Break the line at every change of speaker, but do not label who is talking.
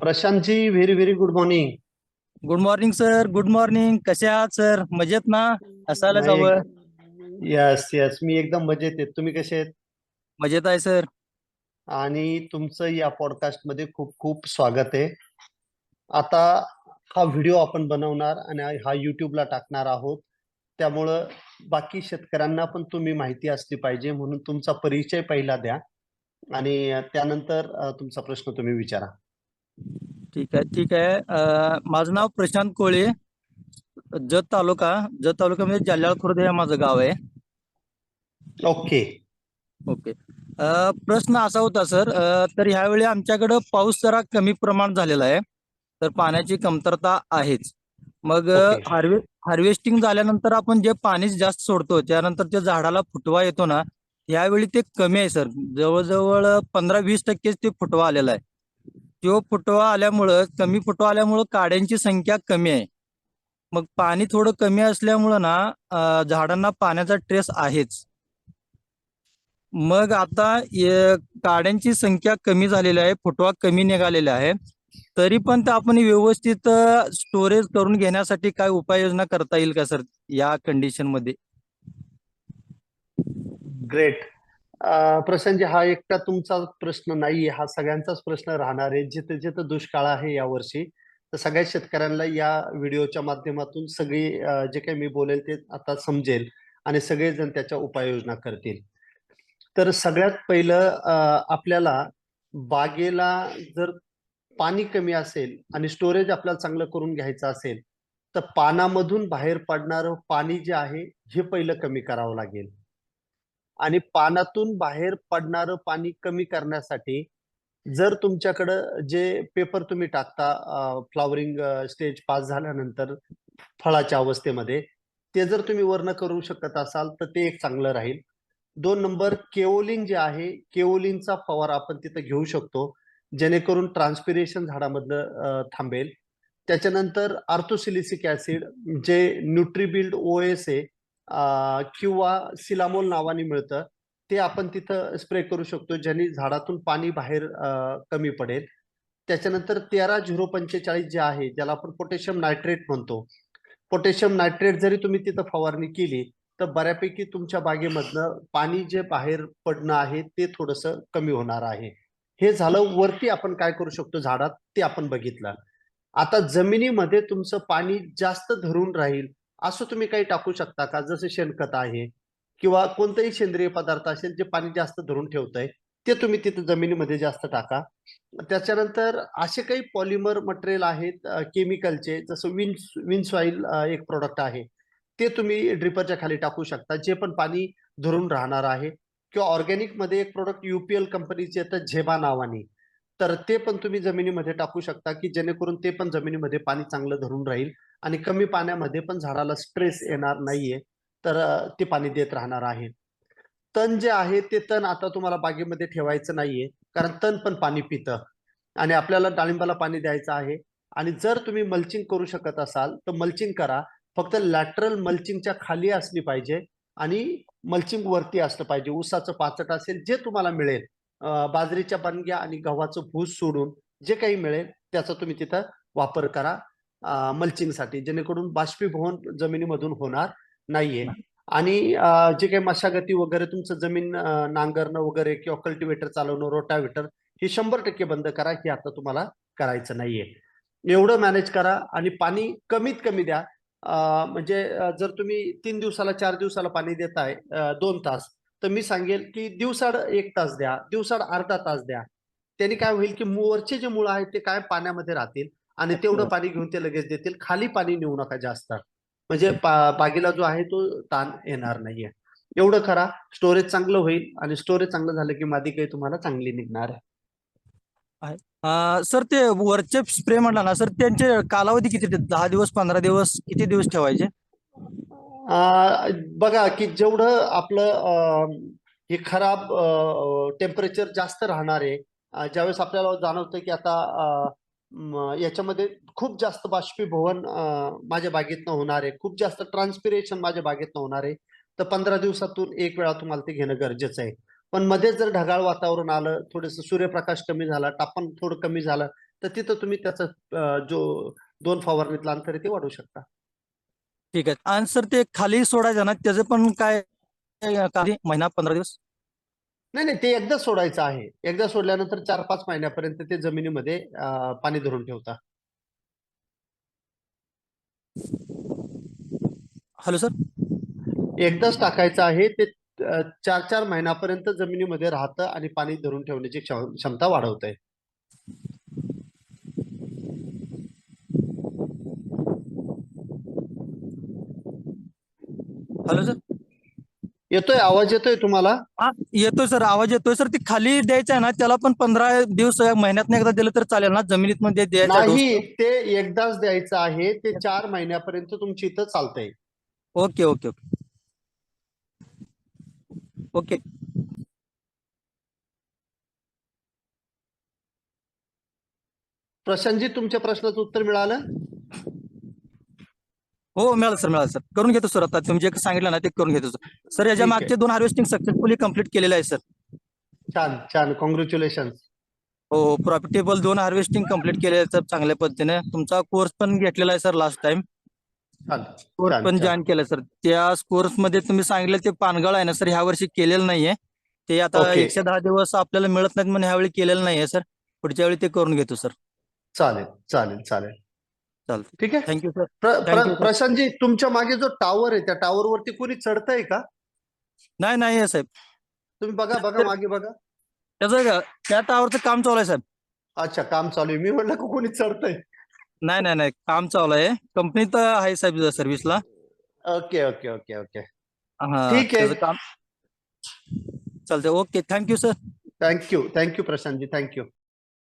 Prashantji very very good morning.
Good morning sir. Good morning. कसे आहात sir? मजेत ना? असायलाच हवं.
Yes yes. मी एकदम मजेत आहे. तुम्ही कसे आहेत?
मजेत आहे सर.
आणि तुमचं या पॉडकास्टमध्ये खूप खूप स्वागत आहे. आता हा व्हिडिओ आपण बनवणार आणि हा युट्यूबला टाकणार आहोत. त्यामुळं बाकी शेतकऱ्यांना पण तुम्ही माहिती असली पाहिजे म्हणून तुमचा परिचय पहिला द्या. आणि त्यानंतर तुमचा प्रश्न तुम्ही विचारा.
ठीक आहे ठीक आहे. माझं नाव प्रशांत कोळे जत तालुका जत तालुक्यामध्ये जाल्याळ खुर्द हे माझं गाव आहे.
ओके.
ओके. प्रश्न असा होता सर तर ह्यावेळी आमच्याकडं पाऊस जरा कमी प्रमाणात झालेला आहे तर पाण्याची कमतरता आहेच. मग. हार्वे हार्वेस्टिंग झाल्यानंतर आपण जे पाणी जास्त सोडतो त्यानंतर त्या झाडाला फुटवा येतो ना यावेळी ते कमी आहे सर. जवळजवळ पंधरा वीस टक्केच ते फुटवा आलेला आहे. तो फुटवा आल्यामुळं कमी फुटवा आल्यामुळं काड्यांची संख्या कमी आहे. मग पाणी थोडं कमी असल्यामुळं ना झाडांना पाण्याचा ट्रेस आहेच. मग आता काड्यांची संख्या कमी झालेली आहे फुटवा कमी निघालेला आहे. तरी पण ते आपण व्यवस्थित स्टोरेज करून घेण्यासाठी काय उपाययोजना करता येईल का सर या कंडिशनमध्ये?
ग्रेट प्रशांतजी हा एकटा तुमचा प्रश्न नाही हा सगळ्यांचाच प्रश्न राहणार आहे. जिथे जिथे दुष्काळ आहे यावर्षी तर सगळ्या शेतकऱ्यांना या व्हिडिओच्या माध्यमातून सगळी जे काही मी बोलेल ते आता समजेल आणि सगळेजण त्याच्या उपाययोजना करतील. तर सगळ्यात पहिलं आपल्याला बागेला जर पाणी कमी असेल आणि स्टोरेज आपल्याला चांगलं करून घ्यायचं असेल तर पानामधून बाहेर पडणारं पाणी जे आहे हे पहिलं कमी करावं लागेल. आणि पानातून बाहेर पडणारं पाणी कमी करण्यासाठी जर तुमच्याकडं जे पेपर तुम्ही टाकता फ्लॉवरिंग स्टेज पास झाल्यानंतर फळाच्या अवस्थेमध्ये ते जर तुम्ही वर्ण करू शकत असाल तर ते एक चांगलं राहील. दोन नंबर केओलिन जे आहे केओलिनचा फवार आपण तिथं घेऊ शकतो जेणेकरून ट्रान्सपिरेशन झाडामधलं थांबेल. त्याच्यानंतर आर्थोसिलिसिक ऍसिड जे न्यूट्रीबिल्ड ओएस आहे किंवा सिलामोल नावाने मिळतं. ते आपण तिथं स्प्रे करू शकतो ज्याने झाडातून पाणी बाहेर कमी पडेल. त्याच्यानंतर तेरा झिरो पंचेचाळीस जे आहे ज्याला आपण पोटॅशियम नायट्रेट म्हणतो. पोटॅशियम नायट्रेट जरी तुम्ही तिथं फवारणी केली तर बऱ्यापैकी तुमच्या बागेमधनं पाणी जे बाहेर पडणं आहे ते थोडंसं कमी होणार आहे. हे झालं वरती आपण काय करू शकतो झाडात ते आपण बघितलं. आता जमिनीमध्ये तुमचं पाणी जास्त धरून राहील असं तुम्ही काही टाकू शकता का? जसं शेणखत आहे किंवा कोणतंही सेंद्रिय पदार्थ असेल जे पाणी जास्त धरून ठेवतंय ते तुम्ही तिथे जमिनीमध्ये जास्त टाका. त्याच्यानंतर असे काही पॉलिमर मटेरियल आहेत केमिकलचे जसं विन विनसॉईल एक प्रोडक्ट आहे. ते तुम्ही ड्रिपरच्या खाली टाकू शकता जे पण पाणी धरून राहणार आहे. किंवा ऑर्गॅनिकमध्ये एक प्रोडक्ट युपीएल कंपनीचे येतं झेबा नावाने. तर ते पण तुम्ही जमिनीमध्ये टाकू शकता की जेणेकरून ते पण जमिनीमध्ये पाणी चांगलं धरून राहील आणि कमी पाण्यामध्ये पण झाडाला स्ट्रेस येणार नाहीये. तर ते पाणी देत राहणार आहे. तण जे आहे ते तण आता तुम्हाला बागेमध्ये ठेवायचं नाहीये. कारण तण पण पाणी पितं आणि आपल्याला डाळिंबाला पाणी द्यायचं आहे. आणि जर तुम्ही मल्चिंग करू शकत असाल तर मल्चिंग करा. फक्त लॅटरल मल्चिंगच्या खाली असली पाहिजे आणि मल्चिंग वरती असलं पाहिजे. ऊसाचं पाचट असेल जे तुम्हाला मिळेल. बाजरीच्या बनग्या आणि गव्हाचं भूस सोडून जे काही मिळेल त्याचा तुम्ही तिथं वापर करा. मल्चिंगसाठी जेणेकरून बाष्पीभवन जमिनीमधून होणार नाहीये. आणि जे काही मशागती वगैरे तुमचं जमीन नांगरणं वगैरे किंवा कल्टिवेटर चालवणं रोटावेटर हे शंभर टक्के बंद करा. हे आता तुम्हाला करायचं नाहीये. एवढं मॅनेज करा आणि पाणी कमीत कमी द्या. म्हणजे जर तुम्ही तीन दिवसाला चार दिवसाला पाणी देताय दोन तास तर मी सांगेल की दिवसाड एक तास द्या दिवसाड अर्धा तास द्या. त्यांनी काय होईल की वरचे जे मुळ आहेत ते काय पाण्यामध्ये राहतील आणि तेवढं पाणी घेऊन ते लगेच देतील. खाली पाणी नेऊ नका जास्त. म्हणजे बागेला जो आहे तो ताण येणार नाहीये. एवढं करा स्टोरेज चांगलं होईल आणि स्टोरेज चांगलं झालं की मादी काही तुम्हाला चांगली निघणार आहे.
सर ते वरचे स्प्रे म्हणला ना सर त्यांचे कालावधी किती? दहा दिवस पंधरा दिवस किती दिवस ठेवायचे?
बघा की जेवढं आपलं हे खराब टेम्परेचर जास्त राहणार आहे ज्यावेळेस आपल्याला जाणवतं की आता याच्यामध्ये खूप जास्त बाष्पीभवन माझ्या बागेतनं होणार आहे. खूप जास्त ट्रान्सपिरेशन माझ्या बागेतनं होणार आहे. तर पंधरा दिवसातून एक वेळा तुम्हाला ते घेणं गरजेचं आहे. पण मध्येच जर ढगाळ वातावरण आलं थोडंसं सूर्यप्रकाश कमी झाला तापमान थोडं कमी झालं तर तिथं तुम्ही त्याचं जो दोन फवारणीतलं अंतर आहे ते वाढवू शकता.
ठीक आहे. आणि सर ते खाली सोडायचं ना त्याचं पण काय काही महिना पंधरा दिवस?
नाही नाही ते एकदा सोडायचं आहे. एकदा सोडल्यानंतर चार पाच महिन्यापर्यंत ते जमिनीमध्ये पाणी धरून ठेवता.
हॅलो सर
एकदाच टाकायचं आहे ते चार चार महिन्यापर्यंत जमिनीमध्ये राहतं आणि पाणी धरून ठेवण्याची क्षम- क्षमता वाढवत आहे
हॅलो सर.
येतोय आवाज येतोय तुम्हाला?
हा येतोय सर आवाज येतोय सर. ते खाली द्यायचं आहे ना त्याला पण पंधरा दिवस महिन्यात एकदा दिलं तर चालेल ना जमिनीत मध्ये द्यायचा
नाही ते एकदाच द्यायचं आहे. ते चार महिन्यापर्यंत तुमची इथं चालतंय.
Okay okay okay. ओके.
प्रशांतजी तुमच्या प्रश्नाचं उत्तर मिळालं?
हो मिळालं सर मिळालं सर. करून घेतो सर आता. तुम्ही जे सांगितलं ना ते करून घेतो सर. सर याच्या
ठीक आहे.
मागचे दोन हार्वेस्टिंग सक्सेसफुली कंप्लीट केलेले आहे सर.
छान छान. कॉंग्रॅच्युलेशन
हो प्रॉफिटेबल दोन हार्वेस्टिंग कंप्लीट केले सर चांगल्या पद्धतीने. तुमचा कोर्स पण घेतलेला आहे सर लास्ट टाइम पण. जॉईन केलं सर. त्या कोर्समध्ये तुम्ही सांगितलं ते पानगळ आहे ना सर ह्या वर्षी केलेलं नाहीये. ते आता
ओके.
एकशे दहा दिवस आपल्याला मिळत नाहीत म्हणून ह्यावेळी केलेलं नाहीये सर. पुढच्या वेळी ते करून घेतो सर.
चालेल चालेल चालेल.
चालतं
ठीक आहे?
थँक्यू सर
प्र-
you.
प्रशांतजी तुमच्या मागे जो टावर आहे त्या टावर वरती कोणी चढतंय का?
नाही नाही आहे साहेब.
तुम्ही बघा बघा मागे बघा.
त्याचं का- त्या टावरचं काम चालू आहे साहेब.
अच्छा काम चालू आहे. मी म्हटलं का कोणी चढतंय.
नाही नाही नाही. काम चालू आहे. कंपनीत आहे साहेब सर्व्हिसला
ओके ओके ओके ओके.
हा
ठीक आहे.
त्याचं काम चालतंय. Okay. Thank you sir
thank you thank you Prashantji. Thank you